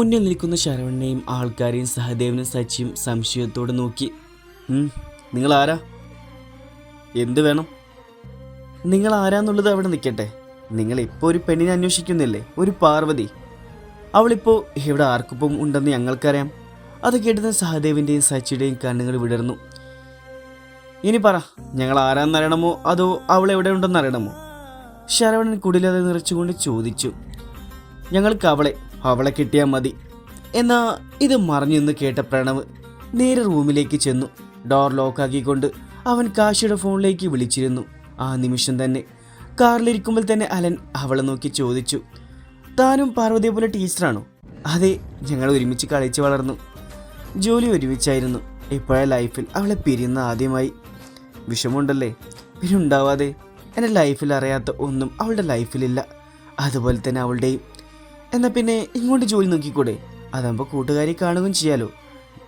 മുന്നിൽ നിൽക്കുന്ന ശരവണ്ണയും ആൾക്കാരെയും സഹദേവനും സച്ചിയും സംശയത്തോടെ നോക്കി. നിങ്ങൾ ആരാ എന്ത് വേണം? നിങ്ങൾ ആരാന്നുള്ളത് അവിടെ നിൽക്കട്ടെ. നിങ്ങൾ ഇപ്പോൾ ഒരു പെണ്ണിനെ അന്വേഷിക്കുന്നില്ലേ? ഒരു പാർവതി. അവളിപ്പോൾ ഇവിടെ ആർക്കൊപ്പം ഉണ്ടെന്ന് ഞങ്ങൾക്കറിയാം. അത് കേട്ടത് സഹദേവിന്റെയും സച്ചിയുടെയും കണ്ണുകൾ വിടർന്നു. ഇനി പറ ഞങ്ങൾ ആരാന്നറിയണമോ അതോ അവൾ എവിടെ ഉണ്ടെന്ന് അറിയണമോ ശരവണൻ കുടിലത് നിറച്ചുകൊണ്ട് ചോദിച്ചു. ഞങ്ങൾക്ക് അവളെ അവളെ കിട്ടിയാൽ മതി. എന്നാ ഇത് മറിഞ്ഞെന്ന് കേട്ട പ്രണവ് നേരെ റൂമിലേക്ക് ചെന്നു. ഡോർ ലോക്കാക്കിക്കൊണ്ട് അവൻ കാശിയുടെ ഫോണിലേക്ക് വിളിച്ചിരുന്നു. ആ നിമിഷം തന്നെ കാറിലിരിക്കുമ്പോൾ തന്നെ അലൻ അവളെ നോക്കി ചോദിച്ചു. താനും പാർവതിയെ പോലെ ടീച്ചറാണോ? അതെ ഞങ്ങൾ ഒരുമിച്ച് കളിച്ച് വളർന്നു. ജോലി ഒരുമിച്ചായിരുന്നു. ഇപ്പോഴെ ലൈഫിൽ അവളെ പിരിയുന്ന ആദ്യമായി. വിഷമമുണ്ടല്ലേ? പിന്നെ ഉണ്ടാവാതെ. എന്റെ ലൈഫിൽ അറിയാത്ത ഒന്നും അവളുടെ ലൈഫിലില്ല. അതുപോലെ തന്നെ അവളുടെയും. എന്നാൽ പിന്നെ ഇങ്ങോട്ട് ജോലി നോക്കിക്കൂടെ? അതാകുമ്പോൾ കൂട്ടുകാരി കാണുകയും ചെയ്യാലോ.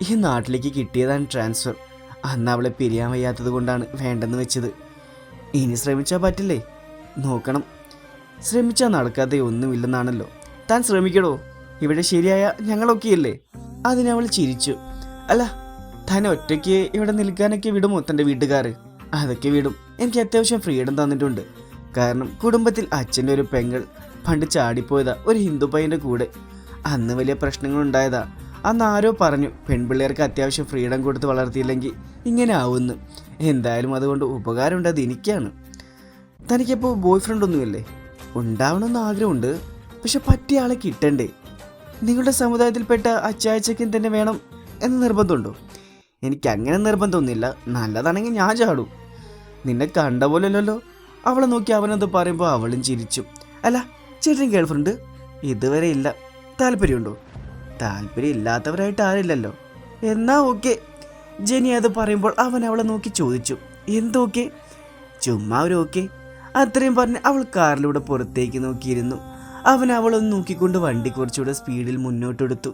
ഈ നാട്ടിലേക്ക് കിട്ടിയതാണ് ട്രാൻസ്ഫർ. അന്ന് അവളെ പിരിയാൻ വയ്യാത്തത് കൊണ്ടാണ് വേണ്ടെന്ന് വെച്ചത്. ഇനി ശ്രമിച്ചാൽ പറ്റില്ലേ? നോക്കണം. ശ്രമിച്ചാൽ നടക്കാതെ ഒന്നുമില്ലെന്നാണല്ലോ. താൻ ശ്രമിക്കടോ. ഇവിടെ ശരിയായ ഞങ്ങളൊക്കെയല്ലേ? അതിനവൾ ചിരിച്ചു. അല്ല താൻ ഒറ്റയ്ക്ക് ഇവിടെ നിൽക്കാനൊക്കെ വിടുമോ തന്റെ വീട്ടുകാർ അതൊക്കെ വിടും. എനിക്ക് അത്യാവശ്യം ഫ്രീഡം തന്നിട്ടുണ്ട്. കാരണം കുടുംബത്തിൽ അച്ഛന്റെ ഒരു പെങ്ങൾ പണ്ട് ചാടിപ്പോയതാ ഒരു ഹിന്ദു പയ്യന്റെ കൂടെ. അന്ന് വലിയ പ്രശ്നങ്ങൾ ഉണ്ടായതാ അന്ന് ആരോ പറഞ്ഞു പെൺപിള്ളേർക്ക് അത്യാവശ്യം ഫ്രീഡം കൊടുത്ത് വളർത്തിയില്ലെങ്കിൽ ഇങ്ങനെ ആവുമെന്ന് എന്തായാലും അതുകൊണ്ട് ഉപകാരമുണ്ട് അത് എനിക്കാണ്. തനിക്കിപ്പോൾ ബോയ് ഫ്രണ്ട് ഒന്നുമില്ലേ? ഉണ്ടാവണമെന്ന് ആഗ്രഹമുണ്ട് പക്ഷെ പറ്റിയ ആളെ കിട്ടണ്ടേ? നിങ്ങളുടെ സമുദായത്തിൽപ്പെട്ട അച്ചായച്ചക്കൻ തന്നെ വേണം എന്ന് നിർബന്ധമുണ്ടോ? എനിക്ക് അങ്ങനെ നിർബന്ധമൊന്നുമില്ല. നല്ലതാണെങ്കിൽ ഞാൻ ചാടും. നിന്നെ കണ്ട പോലല്ലോ അവളെ നോക്കി അവനത് പറയുമ്പോൾ അവളും ചിരിച്ചു. അല്ല ചേട്ടൻ ഗേൾഫ്രണ്ട്. ഇതുവരെ ഇല്ല. താല്പര്യമുണ്ടോ? താല്പര്യം ഇല്ലാത്തവരായിട്ട് ആരില്ലല്ലോ. എന്നാ ഓക്കെ. ജെനി അത് പറയുമ്പോൾ അവൻ അവളെ നോക്കി ചോദിച്ചു. എന്തോക്കെ ചുമ്മാ ഒരു ഓക്കെ. അത്രയും പറഞ്ഞ് അവൾ കാറിലൂടെ പുറത്തേക്ക് നോക്കിയിരുന്നു. അവൻ അവളൊന്ന് നോക്കിക്കൊണ്ട് വണ്ടി കുറച്ചുകൂടെ സ്പീഡിൽ മുന്നോട്ടെടുത്തു.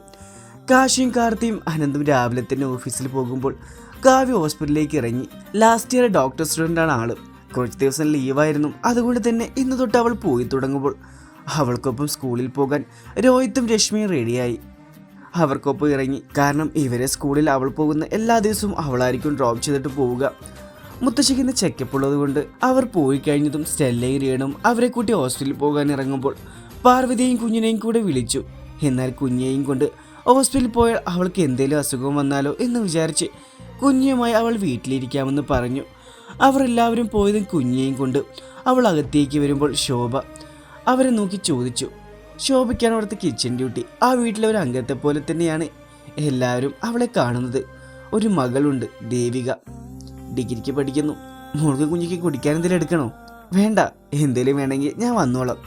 കാശിയും കാർത്തിയും അനന്തും രാവിലെ തന്നെ ഓഫീസിൽ പോകുമ്പോൾ കാവ്യ ഹോസ്പിറ്റലിലേക്ക് ഇറങ്ങി. ലാസ്റ്റ് ഇയർ ഡോക്ടർ സ്റ്റുഡന്റാണ് ആൾ. കുറച്ച് ദിവസം ലീവായിരുന്നു. അതുകൊണ്ട് തന്നെ ഇന്ന് തൊട്ട് അവൾ പോയി തുടങ്ങുമ്പോൾ അവൾക്കൊപ്പം സ്കൂളിൽ പോകാൻ രോഹിത്തും രശ്മിയും റെഡിയായി. അവർക്കൊപ്പം ഇറങ്ങി. കാരണം ഇവരെ സ്കൂളിൽ അവൾ പോകുന്ന എല്ലാ ദിവസവും അവളായിരിക്കും ഡ്രോപ്പ് ചെയ്തിട്ട് പോവുക. മുത്തശ്ശിക്കുന്ന ചെക്കപ്പ് ഉള്ളതുകൊണ്ട് അവർ പോയി കഴിഞ്ഞതും സ്റ്റെല്ലയും രേണും അവരെ കൂട്ടി ഹോസ്റ്റലിൽ പോകാൻ ഇറങ്ങുമ്പോൾ പാർവതിയെയും കുഞ്ഞിനെയും കൂടെ വിളിച്ചു. എന്നാൽ കുഞ്ഞിനെയും കൊണ്ട് ഹോസ്പിറ്റലിൽ പോയാൽ അവൾക്ക് എന്തെങ്കിലും അസുഖം വന്നാലോ എന്ന് വിചാരിച്ച് കുഞ്ഞുമായി അവൾ വീട്ടിലിരിക്കാമെന്ന് പറഞ്ഞു. അവർ എല്ലാവരും പോയതും കുഞ്ഞിനെയും കൊണ്ട് അവൾ അകത്തേക്ക് വരുമ്പോൾ ശോഭ അവരെ നോക്കി ചോദിച്ചു. ശോഭയ്ക്കാണ് അവിടുത്തെ കിച്ചൺ ഡ്യൂട്ടി ആ വീട്ടിലെ ഒരു അംഗത്തെ പോലെ തന്നെയാണ് എല്ലാവരും അവളെ കാണുന്നത്. ഒരു മകളുണ്ട് ദേവിക. ഡിഗ്രിക്ക് പഠിക്കുന്നു. മുഴുകൻ കുഞ്ഞിക്ക് കുടിക്കാൻ എന്തെങ്കിലും എടുക്കണോ? വേണ്ട. എന്തെങ്കിലും വേണമെങ്കിൽ ഞാൻ വന്നോളാം.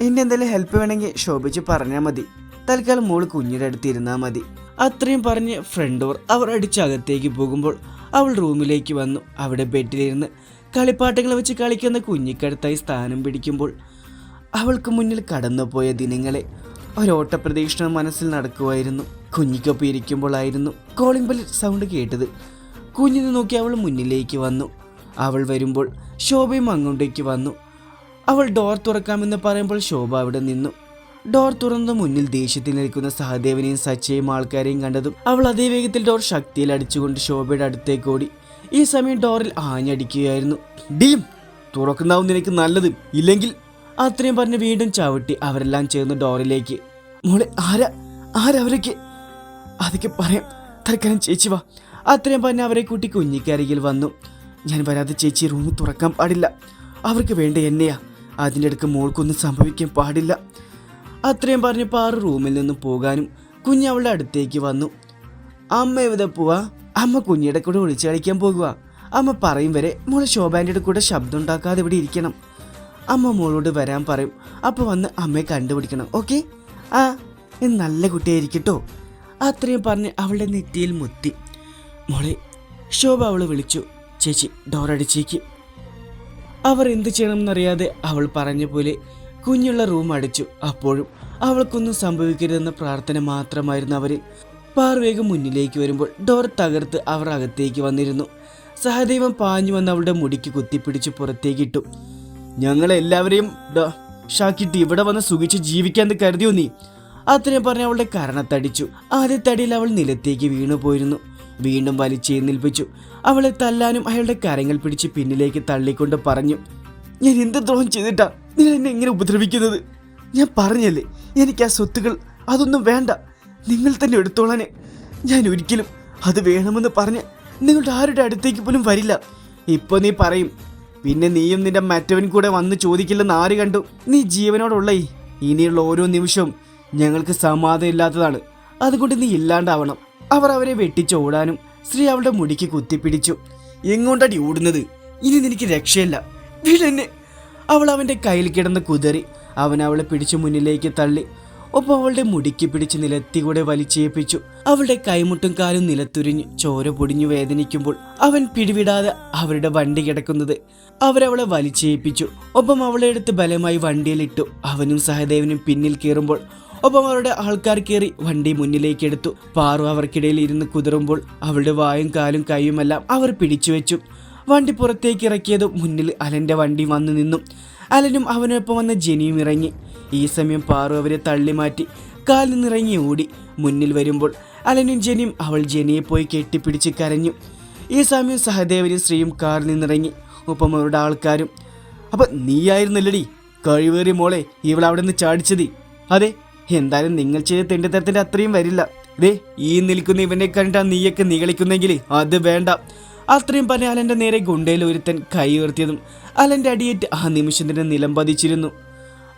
എന്റെ എന്തെങ്കിലും ഹെൽപ്പ് വേണമെങ്കിൽ ശോഭിച്ച് പറഞ്ഞാൽ മതി. തൽക്കാലം മോൾ കുഞ്ഞിന്റെ അടുത്ത് ഇരുന്നാൽ മതി. അത്രയും പറഞ്ഞ് ഫ്രണ്ട് ഡോർ അവർ അടിച്ചകത്തേക്ക് പോകുമ്പോൾ അവൾ റൂമിലേക്ക് വന്നു. അവിടെ ബെഡിലിരുന്ന് കളിപ്പാട്ടങ്ങൾ വെച്ച് കളിക്കുന്ന കുഞ്ഞിക്കടുത്തായി സ്ഥാനം പിടിക്കുമ്പോൾ അവൾക്ക് മുന്നിൽ കടന്നുപോയ ദിനങ്ങളെ ഒരോട്ടപ്രദക്ഷിണം മനസ്സിൽ നടക്കുമായിരുന്നു കുഞ്ഞിക്കൊപ്പം ഇരിക്കുമ്പോഴായിരുന്നു കോളിംഗ് ബെൽ സൗണ്ട് കേട്ടത്. കുഞ്ഞിനെ നോക്കി അവൾ മുന്നിലേക്ക് വന്നു. അവൾ വരുമ്പോൾ ശോഭയും അങ്ങോട്ടേക്ക് വന്നു. അവൾ ഡോർ തുറക്കാമെന്ന് പറയുമ്പോൾ ശോഭ അവിടെ നിന്നു. ഡോർ തുറന്ന മുന്നിൽ ദേഷ്യത്തിൽ നിൽക്കുന്ന സഹദേവനെയും സച്ചയും ആൾക്കാരെയും കണ്ടതും അവൾ അതേ വേഗത്തിൽ ഡോർ ശക്തിയിൽ അടിച്ചുകൊണ്ട് ശോഭയുടെ അടുത്തേക്ക് ഓടി. ഈ സമയം ഡോറിൽ ആഞ്ഞടിക്കുകയായിരുന്നു. ഡീം തുറക്കുന്നാവും നിനക്ക് നല്ലത്. ഇല്ലെങ്കിൽ അത്രയും പറഞ്ഞ് വീണ്ടും ചവിട്ടി അവരെല്ലാം ചേർന്ന് ഡോറിലേക്ക്. മോളെ ആരാ? ആരവരൊക്കെ അതൊക്കെ പറയാം. തൽക്കാലം ചേച്ചി വാ. അത്രയും പറഞ്ഞ് അവരെ കൂട്ടി കുഞ്ഞിക്കരികിൽ വന്നു. ഞാൻ വരാതെ ചേച്ചി റൂം തുറക്കാൻ പാടില്ല. അവർക്ക് വേണ്ട എന്നെയാ. അതിന്റെ അടുക്ക് മോൾക്കൊന്നും സംഭവിക്കാൻ പാടില്ല. അത്രയും പറഞ്ഞ് പാറു റൂമിൽ നിന്നും പോകാനും കുഞ്ഞ് അവളുടെ അടുത്തേക്ക് വന്നു. അമ്മ എവിടെ പോവാ? അമ്മ കുഞ്ഞിയുടെ കൂടെ ഒളിച്ചു കളിക്കാൻ പോകുക അമ്മ പറയും വരെ മോളെ ശോഭാന്റെ കൂടെ ശബ്ദം ഉണ്ടാക്കാതെ ഇവിടെ ഇരിക്കണം. അമ്മ മോളോട് വരാൻ പറയും. അപ്പോൾ വന്ന് അമ്മയെ കണ്ടുപിടിക്കണം ഓക്കെ? ആ നല്ല കുട്ടിയായിരിക്കട്ടോ. അത്രയും പറഞ്ഞ് അവളുടെ നെറ്റിയിൽ മുത്തി. മോളെ ശോഭ അവളെ വിളിച്ചു. ചേച്ചി ഡോറടിച്ചേക്ക് അവർ എന്ത് ചെയ്യണമെന്നറിയാതെ അവൾ പറഞ്ഞ പോലെ കുഞ്ഞുള്ള റൂം അടിച്ചു. അപ്പോഴും അവൾക്കൊന്നും സംഭവിക്കരുതെന്ന പ്രാർത്ഥന മാത്രമായിരുന്നു അവരിൽ പാർവേഗം മുന്നിലേക്ക് വരുമ്പോൾ ഡോർ തകർത്ത് അവർ അകത്തേക്ക് വന്നിരുന്നു. സഹദൈവം പാഞ്ഞു വന്ന് അവളുടെ മുടിക്ക് കുത്തിപ്പിടിച്ച് പുറത്തേക്കിട്ടു. ഞങ്ങളെല്ലാവരെയും ഷാക്കിട്ട് ഇവിടെ വന്ന് സുഖിച്ച് ജീവിക്കാൻ കരുതിയോ നീ? അത്രയും പറഞ്ഞ് അവളുടെ കരണത്തടിച്ചു. ആദ്യ തടിയിൽ അവൾ നിലത്തേക്ക് വീണു പോയിരുന്നു. വീണ്ടും നിൽപ്പിച്ചു. അവളെ തല്ലാനും അയാളുടെ കരങ്ങൾ പിടിച്ച് പിന്നിലേക്ക് തള്ളിക്കൊണ്ട് പറഞ്ഞു ഞാൻ എന്ത് ദ്രോഹം ചെയ്തിട്ടാ നീ എന്നെ എങ്ങനെ ഉപദ്രവിക്കുന്നത്? ഞാൻ പറഞ്ഞല്ലേ എനിക്ക് ആ സ്വത്തുകൾ അതൊന്നും വേണ്ട. നിങ്ങൾ തന്നെ എടുത്തോളാനെ. ഞാൻ ഒരിക്കലും അത് വേണമെന്ന് പറഞ്ഞ് നിങ്ങളുടെ ആരുടെ അടുത്തേക്ക് പോലും വരില്ല. ഇപ്പൊ നീ പറയും പിന്നെ നീയും നിന്റെ മറ്റവൻ കൂടെ വന്ന് ചോദിക്കില്ലെന്ന് ആര് കണ്ടു? നീ ജീവനോടുള്ള. ഇനിയുള്ള ഓരോ നിമിഷവും ഞങ്ങൾക്ക് സമാധാനം ഇല്ലാത്തതാണ്. അതുകൊണ്ട് നീ ഇല്ലാണ്ടാവണം. അവർ അവരെ വെട്ടിച്ചോടാനും സ്ത്രീ അവളുടെ മുടിക്ക് കുത്തിപ്പിടിച്ചു. എങ്ങോട്ടടി ഓടുന്നത്? ഇനി നിനക്ക് രക്ഷയില്ല. വീടെന്നെ. അവൾ അവന്റെ കയ്യിൽ കിടന്ന് കുതറി അവൻ അവളെ പിടിച്ചു മുന്നിലേക്ക് തള്ളി. ഒപ്പം അവളുടെ മുടിക്ക് പിടിച്ച് നിലത്തി കൂടെ വലിച്ചേപ്പിച്ചു അവളുടെ കൈമുട്ടും കാലും നിലത്തുരിഞ്ഞ് ചോര പൊടിഞ്ഞു വേദനിക്കുമ്പോൾ അവൻ പിടിവിടാതെ അവരുടെ വണ്ടി കിടക്കുന്നത് അവരവളെ വലിച്ചേപ്പിച്ചു ഒപ്പം അവളെ എടുത്ത് ബലമായി വണ്ടിയിലിട്ടു. അവനും സഹദേവനും പിന്നിൽ കയറുമ്പോൾ ഒപ്പം അവരുടെ ആൾക്കാർ കയറി വണ്ടി മുന്നിലേക്ക് എടുത്തു പാറു അവർക്കിടയിൽ ഇരുന്ന് കുതിറുമ്പോൾ അവളുടെ വായും കാലും കൈയുമെല്ലാം അവർ പിടിച്ചു വെച്ചു. വണ്ടി പുറത്തേക്ക് ഇറക്കിയതും മുന്നിൽ അലന്റെ വണ്ടി വന്നു നിന്നു. അലനും അവനൊപ്പം വന്ന ജനിയും ഇറങ്ങി. ഈ സമയം പാറു അവരെ തള്ളി മാറ്റി. കാലിൽ നിന്നിറങ്ങി ഓടി. മുന്നിൽ വരുമ്പോൾ അലനും ജനിയും അവൾ ജനിയെ പോയി കെട്ടിപ്പിടിച്ച് കരഞ്ഞു. ഈ സമയം സഹദേവനും ശ്രീയും കാറിൽ നിന്നിറങ്ങി. ഒപ്പം അവരുടെ ആൾക്കാരും അപ്പൊ നീയായിരുന്നല്ലടി? കഴിവേറി മോളെ ഇവൾ അവിടെ നിന്ന് ചാടിച്ചത്. അതെ എന്തായാലും നിങ്ങൾ ചെയ്ത തെണ്ടിത്തരത്തിന്റെ അത്രയും വരില്ല. ദേ ഈ നിൽക്കുന്ന ഇവനെ കണ്ടാ നീയൊക്കെ നികളിക്കുന്നെങ്കിൽ അത് വേണ്ട. അത്രയും പറഞ്ഞ അലന്റെ നേരെ ഗുണ്ടയിൽ ഒരുത്തൻ കൈ ഉയർത്തിയതും അലന്റെ അടിയേറ്റ് ആ നിമിഷം തന്നെ നിലം പതിച്ചിരുന്നു.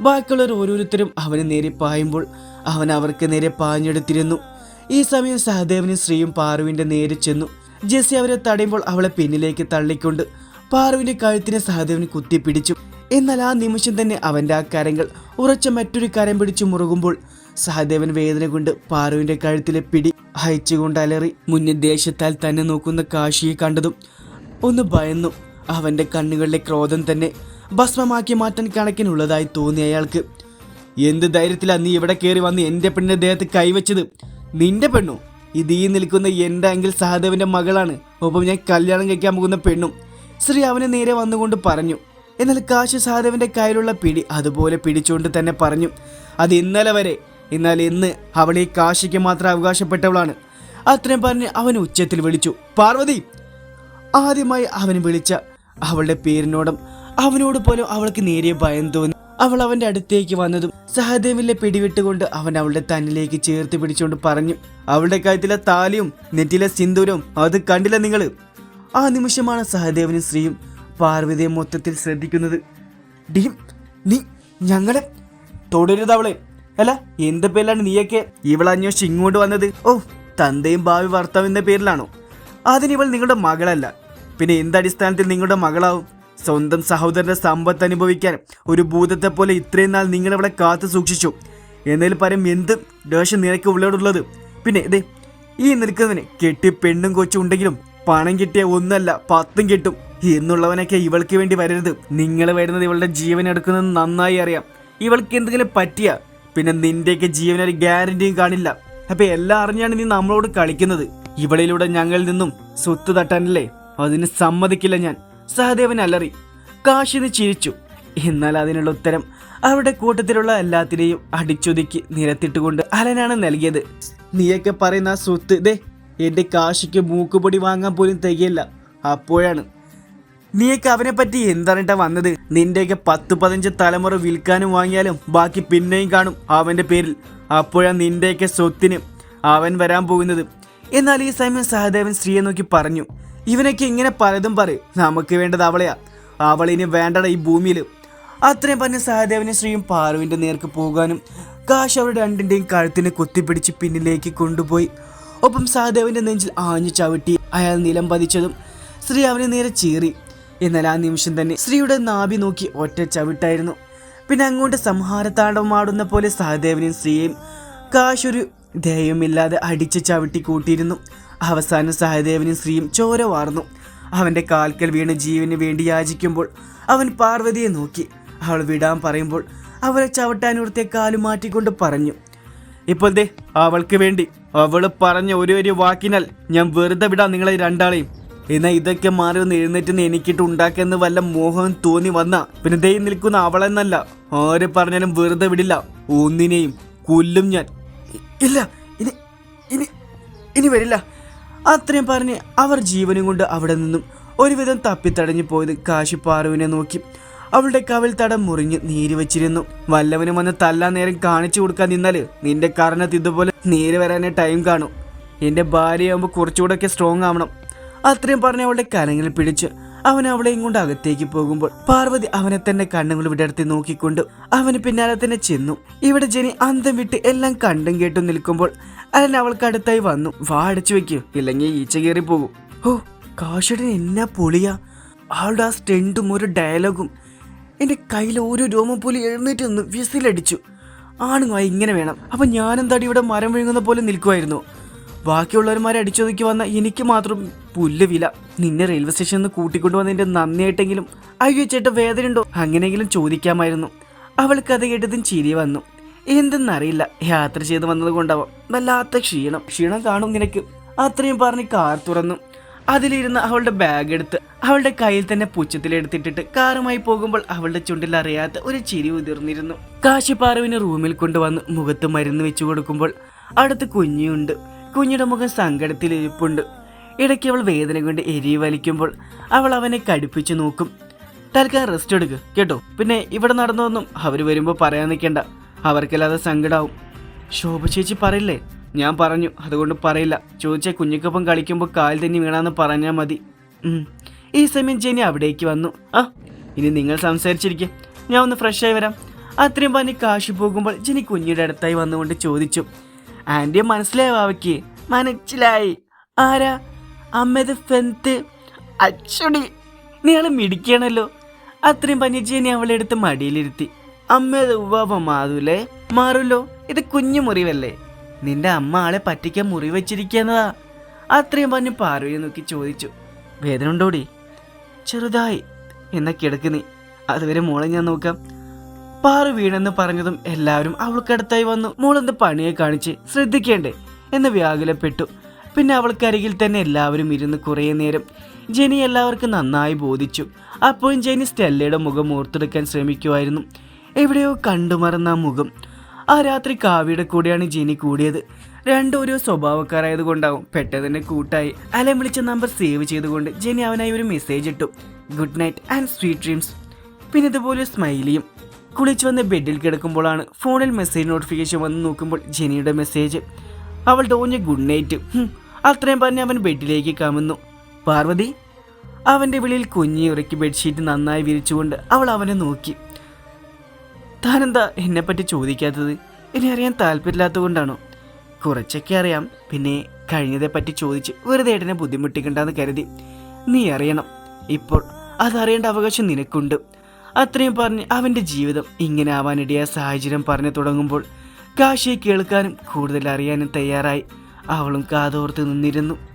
ബാക്കിയുള്ളവർ ഓരോരുത്തരും അവന് നേരെ പായുമ്പോൾ അവൻ അവർക്ക് നേരെ പാഞ്ഞെടുത്തിരുന്നു. ഈ സമയം സഹദേവനും ശ്രീയും പാറുവിന്റെ നേരെ ചെന്നു. ജെസ്സി അവരെ തടയുമ്പോൾ അവളെ പിന്നിലേക്ക് തള്ളിക്കൊണ്ട് പാറുവിന്റെ കഴുത്തിനെ സഹദേവൻ കുത്തിപ്പിടിച്ചു. എന്നാൽ ആ നിമിഷം തന്നെ അവന്റെ ആ കരങ്ങൾ ഉറച്ച മറ്റൊരു കരം പിടിച്ചു മുറുകുമ്പോൾ സഹദേവൻ വേദന കൊണ്ട് പാറുവിന്റെ കഴുത്തിലെ പിടി അയച്ചുകൊണ്ട് അലറി മുന്നിൽ ദേശത്താൽ തന്നെ നോക്കുന്ന കാശിയെ കണ്ടതും ഒന്ന് ഭയന്നു. അവന്റെ കണ്ണുകളിലെ ക്രോധം തന്നെ ഭസ്മമാക്കി മാറ്റാൻ കണക്കിനുള്ളതായി തോന്നി അയാൾക്ക്. എന്ത് ധൈര്യത്തിലാണ് നീ ഇവിടെ കയറി വന്ന് എന്റെ പെണ്ണിന്റെ ദേഹത്ത് കൈവച്ചത്? നിന്റെ പെണ്ണു? ഇത് ഈ നിൽക്കുന്ന എന്റെ അങ്കിൽ സഹദേവന്റെ മകളാണ്. ഒപ്പം ഞാൻ കല്യാണം കഴിക്കാൻ പോകുന്ന പെണ്ണും. ശ്രീ അവനെ നേരെ വന്നുകൊണ്ട് പറഞ്ഞു. എന്നാൽ കാശി സഹദേവന്റെ കയ്യിലുള്ള പിടി അതുപോലെ പിടിച്ചുകൊണ്ട് തന്നെ പറഞ്ഞു. അത് ഇന്നലെ വരെ. എന്നാൽ ഇന്ന് അവൾ ഈ കാശിക്ക് മാത്രം അവകാശപ്പെട്ടവളാണ്. അത്രയും പറഞ്ഞ് അവൻ ഉച്ചത്തിൽ വിളിച്ചു. പാർവതി. ആദ്യമായി അവൻ വിളിച്ച അവളുടെ പേരിനോടും അവനോട് പോലും അവൾക്ക് നേരിയ ഭയം തോന്നി. അവൾ അവന്റെ അടുത്തേക്ക് വന്നതും സഹദേവിലെ പിടിവിട്ടുകൊണ്ട് അവൻ അവളുടെ തന്നിലേക്ക് ചേർത്ത് പിടിച്ചുകൊണ്ട് പറഞ്ഞു അവളുടെ കഴുത്തിലെ താലിയും നെറ്റിലെ സിന്ദൂരവും അത് കണ്ടില്ല നിങ്ങൾ. ആ നിമിഷമാണ് സഹദേവനും ശ്രീയും പാർവതിയെ മൊത്തത്തിൽ ശ്രദ്ധിക്കുന്നത്. നീ ഞങ്ങളെ തൊടരുത് അവളെ. അല്ല എന്ത് പേരിലാണ് നീയൊക്കെ ഇവൾ അന്വേഷിച്ച് ഇങ്ങോട്ട് വന്നത്? ഓ തന്തയും ഭാവി ഭർത്താവ് എന്ന പേരിലാണോ? അതിന് ഇവൾ നിങ്ങളുടെ മകളല്ല. പിന്നെ എന്തടിസ്ഥാനത്തിൽ നിങ്ങളുടെ മകളാവും? സ്വന്തം സഹോദരന്റെ സമ്പത്ത് അനുഭവിക്കാൻ ഒരു ഭൂതത്തെ പോലെ ഇത്രയും നാൾ നിങ്ങളവിടെ കാത്തു സൂക്ഷിച്ചു. എന്നതിൽ പരം എന്ത് ദേഷ്യം നിനക്ക് ഉള്ളോടുള്ളത് പിന്നെ ഇതേ ഈ നിൽക്കുന്നതിന് കെട്ടി പെണ്ണും കൊച്ചും ഉണ്ടെങ്കിലും പണം കിട്ടിയ ഒന്നല്ല പത്തും കിട്ടും. എന്നുള്ളവനൊക്കെ ഇവൾക്ക് വേണ്ടി വരരുത്. നിങ്ങൾ വരുന്നത് ഇവളുടെ ജീവൻ എടുക്കുന്നത് നന്നായി അറിയാം. ഇവൾക്ക് എന്തെങ്കിലും പറ്റിയ പിന്നെ നിന്റെയൊക്കെ ജീവനൊരു ഗ്യാരണ്ടിയും കാണില്ല. അപ്പൊ എല്ലാം അറിഞ്ഞാണ് നീ നമ്മളോട് കളിക്കുന്നത്. ഇവളിലൂടെ ഞങ്ങളിൽ നിന്നും സ്വത്ത് തട്ടാനല്ലേ? അതിന് സമ്മതിക്കില്ല ഞാൻ. സഹദേവൻ അലറി. കാശിന് ചിരിച്ചു. എന്നാൽ അതിനുള്ള ഉത്തരം അവരുടെ കൂട്ടത്തിലുള്ള എല്ലാത്തിനെയും അടിച്ചൊതുക്കി നിരത്തിട്ടുകൊണ്ട് അലനാണ് നൽകിയത്. നീയൊക്കെ പറയുന്ന ആ സ്വത്ത് ദേ എന്റെ കാശിക്ക് മൂക്കുപൊടി വാങ്ങാൻ പോലും തികയില്ല. അപ്പോഴാണ്. നീയൊക്കെ അവനെ പറ്റി എന്താണിട്ടാ വന്നത്? നിന്റെയൊക്കെ പത്ത് പതിനഞ്ച് തലമുറ വിൽക്കാനും വാങ്ങിയാലും ബാക്കി പിന്നെയും കാണും അവന്റെ പേരിൽ. അപ്പോഴാ നിന്റെയൊക്കെ സ്വത്തിന് അവൻ വരാൻ പോകുന്നത്. എന്നാൽ ഈ സമയം സഹദേവൻ സ്ത്രീയെ നോക്കി പറഞ്ഞു. ഇവനൊക്കെ ഇങ്ങനെ പലതും പറയും. നമുക്ക് വേണ്ടത് അവളെയാ. അവളിനി വേണ്ടട ഈ ഭൂമിയിൽ. അത്രയും പറഞ്ഞ സഹദേവനും ശ്രീയും പാറുവിന്റെ നേർക്ക് പോകാനും കാശ് അവരുടെ രണ്ടിന്റെയും കഴുത്തിനെ കുത്തിപ്പിടിച്ച് പിന്നിലേക്ക് കൊണ്ടുപോയി. ഒപ്പം സഹദേവന്റെ നെഞ്ചിൽ ആഞ്ഞു ചവിട്ടി അയാൾ നിലം പതിച്ചതും ശ്രീ അവനെ നേരെ ചീറി. എന്നാൽ ആ നിമിഷം തന്നെ ശ്രീയുടെ നാഭി നോക്കി ഒറ്റ ചവിട്ടായിരുന്നു. പിന്നെ അങ്ങോട്ട് സംഹാരതാണ്ഡവമാടുന്ന പോലെ സഹദേവനും സ്ത്രീയെയും കാശൊരു ദയവുമില്ലാതെ അടിച്ച് ചവിട്ടി കൂട്ടിയിരുന്നു. അവസാനം സഹദേവനും സ്ത്രീയും ചോര വാർന്നു. അവന്റെ കാൽക്കൽ വീണ് ജീവന് വേണ്ടി യാചിക്കുമ്പോൾ അവൻ പാർവതിയെ നോക്കി. അവൾ വിടാൻ പറയുമ്പോൾ അവളെ ചവിട്ടാനുർത്തിയ കാലു മാറ്റിക്കൊണ്ട് പറഞ്ഞു ഇപ്പോൾ ദേ അവൾക്ക് വേണ്ടി. അവൾ പറഞ്ഞ ഒരു ഒരു വാക്കിനാൽ ഞാൻ വെറുതെ വിടാം നിങ്ങളെ രണ്ടാളെയും. എന്നാൽ ഇതൊക്കെ മാറി ഒന്ന് എഴുന്നേറ്റ് എനിക്കിട്ട് ഉണ്ടാക്കിയെന്ന് വല്ല മോഹം തോന്നി വന്ന. പിന്നെ ദൈ നിൽക്കുന്ന അവളെന്നല്ല. ആര് പറഞ്ഞാലും വെറുതെ വിടില്ല. ഒന്നിനെയും കൊല്ലും ഞാൻ. ഇല്ല ഇനി ഇനി ഇനി വരില്ല. അത്രയും പറഞ്ഞ് അവർ ജീവനും കൊണ്ട് അവിടെ നിന്നും ഒരുവിധം തപ്പിത്തടഞ്ഞു പോയത് കാശി പാറുവിനെ നോക്കി. അവളുടെ കവിൽ തടം മുറിഞ്ഞ് നീര് വെച്ചിരുന്നു. വല്ലവനും വന്ന് തല്ലാൻ നേരം കാണിച്ചു കൊടുക്കാൻ നിന്നാൽ നിന്റെ കാരണത്ത് ഇതുപോലെ നീര് വരാനേ ടൈം കാണും. എന്റെ ഭാര്യയാകുമ്പോൾ കുറച്ചുകൂടെ സ്ട്രോങ് ആവണം. അത്രയും പറഞ്ഞ് അവളുടെ കരങ്ങളിൽ പിടിച്ച് അവൻ അവളെയും കൊണ്ട് അകത്തേക്ക് പോകുമ്പോൾ പാർവതി അവനെ തന്നെ കണ്ണുകൾ വിടർത്തി നോക്കിക്കൊണ്ട് അവന് പിന്നാലെ തന്നെ ചെന്നു. ഇവിടെ ജനി അന്തം വിട്ട് എല്ലാം കണ്ടും കേട്ടും നിൽക്കുമ്പോൾ അലൻ അവൾക്ക് അടുത്തായി വന്നു. വാ അടച്ചു വെക്കൂ. ഇല്ലെങ്കിൽ ഈച്ച കയറി പോകും. ഓ കാശടൻ എന്നാ പൊളിയാ? ആളുടെ ആ സ്റ്റെന്റും ഒരു ഡയലോഗും എന്റെ കയ്യിൽ ഓരോ പോലെ എഴുന്നേറ്റ് നിന്ന് വിസിലടിച്ചു. ആണുങ്ങോ ഇങ്ങനെ വേണം. അപ്പം ഞാനെന്താടി ഇവിടെ മരം വിഴുങ്ങുന്ന പോലെ നിൽക്കുമായിരുന്നു ബാക്കിയുള്ളവന്മാരെ അടിച്ചൊതുക്കി വന്ന എനിക്ക് മാത്രം പുല്ല് വില നിന്നെ റെയിൽവേ സ്റ്റേഷനിൽ നിന്ന് കൂട്ടിക്കൊണ്ടുവന്നതിന്റെ നന്ദിയായിട്ടെങ്കിലും അയ്യോ ചേട്ട വേദനയുണ്ടോ അങ്ങനെയെങ്കിലും ചോദിക്കാമായിരുന്നു. അവൾക്ക് അത് കേട്ടതും ചിരി വന്നു. എന്തെന്നറിയില്ല യാത്ര ചെയ്ത് വന്നത് കൊണ്ടാവാം. വല്ലാത്ത ക്ഷീണം. ക്ഷീണം കാണും നിനക്ക്. അത്രയും പറഞ്ഞ് കാർ തുറന്നു. അതിലിരുന്ന് അവളുടെ ബാഗ് എടുത്ത് അവളുടെ കയ്യിൽ തന്നെ പുച്ഛത്തിലെടുത്തിട്ടിട്ട് കാറുമായി പോകുമ്പോൾ അവളുടെ ചുണ്ടിൽ അറിയാത്ത ഒരു ചിരി ഉതിർന്നിരുന്നു. കാശിപ്പാറുവിനെ റൂമിൽ കൊണ്ടുവന്ന് മുഖത്ത് മരുന്ന് വെച്ചു കൊടുക്കുമ്പോൾ അടുത്ത് കുഞ്ഞിയുണ്ട് കുഞ്ഞിയുടെ മുഖം സങ്കടത്തിൽ ഇരിപ്പുണ്ട് ഇടയ്ക്ക് അവൾ വേദന കൊണ്ട് എരി വലിക്കുമ്പോൾ അവൾ അവനെ കടുപ്പിച്ചു നോക്കും. തൽക്കാലം റെസ്റ്റ് എടുക്കുക കേട്ടോ? പിന്നെ ഇവിടെ നടന്നതൊന്നും അവർ വരുമ്പോൾ പറയാൻ നിൽക്കണ്ട. അവർക്കല്ലാതെ സങ്കടാവും. ശോഭ ചേച്ചി പറയില്ലേ? ഞാൻ പറഞ്ഞു അതുകൊണ്ട് പറയില്ല. ചോദിച്ച കുഞ്ഞിക്കൊപ്പം കളിക്കുമ്പോൾ കാൽ തന്നെ വീണാന്ന് പറഞ്ഞാൽ മതി. ഈ സമയം ജെനി അവിടേക്ക് വന്നു. ആ ഇനി നിങ്ങൾ സംസാരിച്ചിരിക്കെ. ഞാൻ ഒന്ന് ഫ്രഷായി വരാം. അത്രയും പറഞ്ഞ് കാശി പോകുമ്പോൾ ജെനി കുഞ്ഞിയുടെ അടുത്തായി വന്നുകൊണ്ട് ചോദിച്ചു. ആന്റിയെ മനസ്സിലായോ അവയ്ക്ക് മനസ്സിലായി. ആരാ? അമ്മത് ഫെന്ത് അച്ചുടി. നീയാൾ മിടിക്കണല്ലോ അത്രയും അവളെ എടുത്ത് മടിയിലിരുത്തി. അമ്മത് ഉവ്വാവ മാതൂലേ മാറുമല്ലോ ഇത് കുഞ്ഞു മുറിവല്ലേ? നിന്റെ അമ്മ ആളെ പറ്റിക്കാൻ മുറിവ് വെച്ചിരിക്കുന്നതാ അത്രയും പറഞ്ഞ് പാർവയെ നോക്കി ചോദിച്ചു. വേദന ഉണ്ടോടി? ചെറുതായി. എന്നാ കിടക്കുന്നേ അതുവരെ മോളെ ഞാൻ നോക്കാം. പാറു വീണെന്ന് പറഞ്ഞതും എല്ലാവരും അവൾക്കടുത്തായി വന്നു. മോളെന്ത് പണിയെ കാണിച്ച് ശ്രദ്ധിക്കേണ്ടേ എന്ന് വ്യാകുലപ്പെട്ടു. പിന്നെ അവൾക്കരികിൽ തന്നെ എല്ലാവരും ഇരുന്ന് കുറേ നേരം ജെനി എല്ലാവർക്കും നന്നായി ബോധിച്ചു. അപ്പോഴും ജെനി സ്റ്റെല്ലയുടെ മുഖം ഓർത്തെടുക്കാൻ ശ്രമിക്കുമായിരുന്നു എവിടെയോ കണ്ടുമറന്ന മുഖം. ആ രാത്രി കാവ്യയുടെ കൂടെയാണ് ജെനി കൂടിയത്. രണ്ടും ഓരോ സ്വഭാവക്കാരായത് കൊണ്ടാവും പെട്ടെന്ന് കൂട്ടായി. അലം വിളിച്ച നമ്പർ സേവ് ചെയ്തുകൊണ്ട് ജെനി അവനായി ഒരു മെസ്സേജ് ഇട്ടു. Good night and sweet dreams പിന്നെ ഇതുപോലെ സ്മൈലിയും കുളിച്ചു വന്ന് ബെഡിൽ കിടക്കുമ്പോഴാണ് ഫോണിൽ മെസ്സേജ് നോട്ടിഫിക്കേഷൻ വന്ന് നോക്കുമ്പോൾ ജെനിയുടെ മെസ്സേജ് അവൾ തോന്നിയ ഗുഡ് നൈറ്റ് അത്രയും പറഞ്ഞ് അവൻ ബെഡിലേക്ക് കമന്നു. പാർവതി അവന്റെ വിളിയിൽ കുഞ്ഞി ഉറക്കി ബെഡ്ഷീറ്റ് നന്നായി വിരിച്ചുകൊണ്ട് അവൾ അവനെ നോക്കി. താനെന്താ എന്നെപ്പറ്റി ചോദിക്കാത്തത്? ഇനി അറിയാൻ താല്പര്യമില്ലാത്തത് കൊണ്ടാണോ കുറച്ചൊക്കെ അറിയാം. പിന്നെ കഴിഞ്ഞതെ പറ്റി ചോദിച്ച് വെറുതെ ഏട്ടനെ ബുദ്ധിമുട്ടിക്കണ്ടെന്ന് കരുതി. നീ അറിയണം. ഇപ്പോൾ അതറിയേണ്ട അവകാശം നിനക്കുണ്ട്. അത്രയും പറഞ്ഞ് അവന്റെ ജീവിതം ഇങ്ങനെ ആവാനിടയായ സാഹചര്യം പറഞ്ഞു തുടങ്ങുമ്പോൾ കാശിയെ കേൾക്കാനും കൂടുതൽ അറിയാനും തയ്യാറായി. അവളും കാതോർത്ത് നിന്നിരുന്നു.